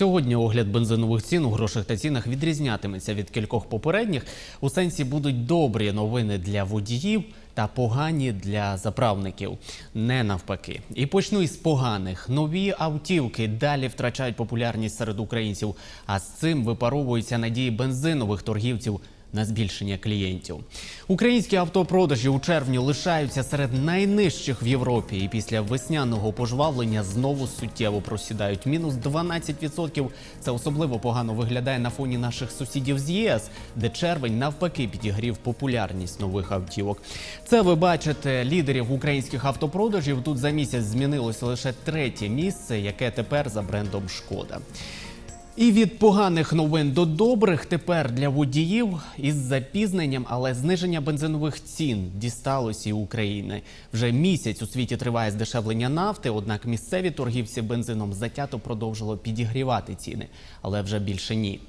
Сьогодні огляд бензинових цін у грошах та цінах відрізнятиметься від кількох попередніх. У сенсі будуть добрі новини для водіїв та погані для заправників. Не навпаки. І почну із поганих. Нові автівки далі втрачають популярність серед українців. А з цим випаровуються надії бензинових торгівців на збільшення клієнтів. Українські автопродажі у червні лишаються серед найнижчих в Європі. І після весняного пожвавлення знову суттєво просідають. Мінус 12%. Це особливо погано виглядає на фоні наших сусідів з ЄС, де червень навпаки підігрів популярність нових автівок. Це ви бачите лідерів українських автопродажів. Тут за місяць змінилося лише третє місце, яке тепер за брендом Шкода. І від поганих новин до добрих тепер для водіїв із запізненням, але зниження бензинових цін дісталося і України. Вже місяць у світі триває здешевлення нафти, однак місцеві торгівці бензином затято продовжило підігрівати ціни, але вже більше ні.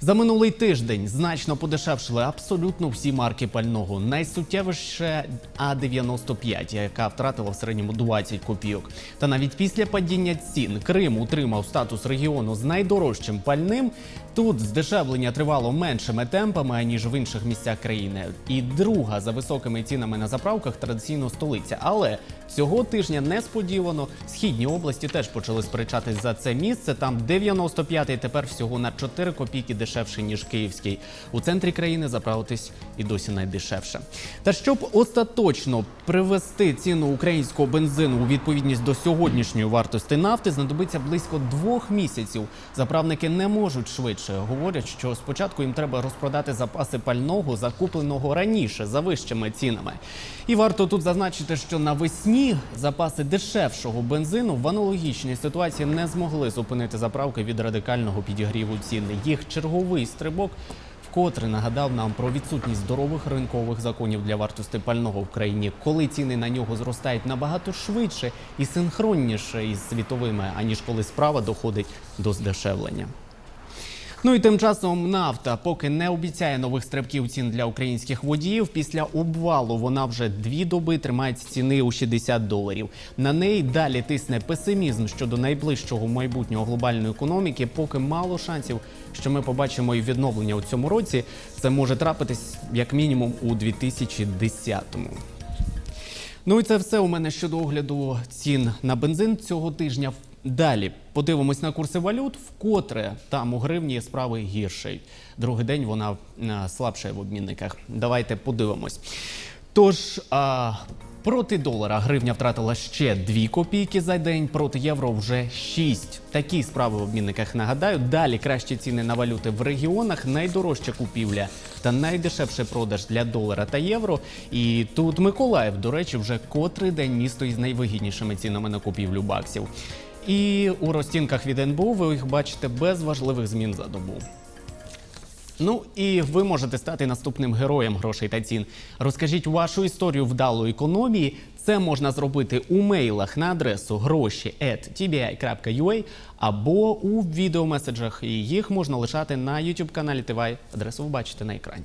За минулий тиждень значно подешевшили абсолютно всі марки пального. Найсуттєвіше А95, яка втратила в середньому 20 копійок. Та навіть після падіння цін Крим утримав статус регіону з найдорожчим пальним. Тут здешевлення тривало меншими темпами аніж в інших місцях країни. І друга за високими цінами на заправках традиційно столиця. Але цього тижня несподівано східні області теж почали сперечатись за це місце. Там 95-й тепер всього на 4 копійки дешевше ніж київський. У центрі країни заправитись і досі найдешевше. Та щоб остаточно привести ціну українського бензину у відповідність до сьогоднішньої вартості нафти, знадобиться близько двох місяців. Заправники не можуть швидше. Говорять, що спочатку їм треба розпродати запаси пального, закупленого раніше за вищими цінами. І варто тут зазначити, що навесні запаси дешевшого бензину в аналогічній ситуації не змогли зупинити заправки від радикального підігріву цін. Їх черговий стрибок вкотре нагадав нам про відсутність здорових ринкових законів для вартості пального в країні, коли ціни на нього зростають набагато швидше і синхронніше із світовими, аніж коли справа доходить до здешевлення. Ну і тим часом нафта поки не обіцяє нових стрибків цін для українських водіїв. Після обвалу вона вже дві доби тримає ціни у 60 доларів. На неї далі тисне песимізм щодо найближчого майбутнього глобальної економіки. Поки мало шансів, що ми побачимо і відновлення у цьому році. Це може трапитись як мінімум у 2010-му. Ну і це все у мене щодо огляду цін на бензин цього тижня. Далі подивимось на курси валют, вкотре там у гривні справи гіршають. Другий день вона е, слабша в обмінниках. Давайте подивимось. Тож а, проти долара гривня втратила ще 2 копійки за день, проти євро вже 6. Такі справи в обмінниках нагадаю. Далі кращі ціни на валюти в регіонах, найдорожча купівля та найдешевший продаж для долара та євро. І тут Миколаїв, до речі, вже котрий день місто із найвигіднішими цінами на купівлю баксів. І у розцінках від НБУ ви їх бачите без важливих змін за добу. Ну і ви можете стати наступним героєм грошей та цін. Розкажіть вашу історію вдалої економії. Це можна зробити у мейлах на адресу гроші tbi.ua або у відеомеседжах. І їх можна лишати на YouTube каналі ТВ. Адресу ви бачите на екрані.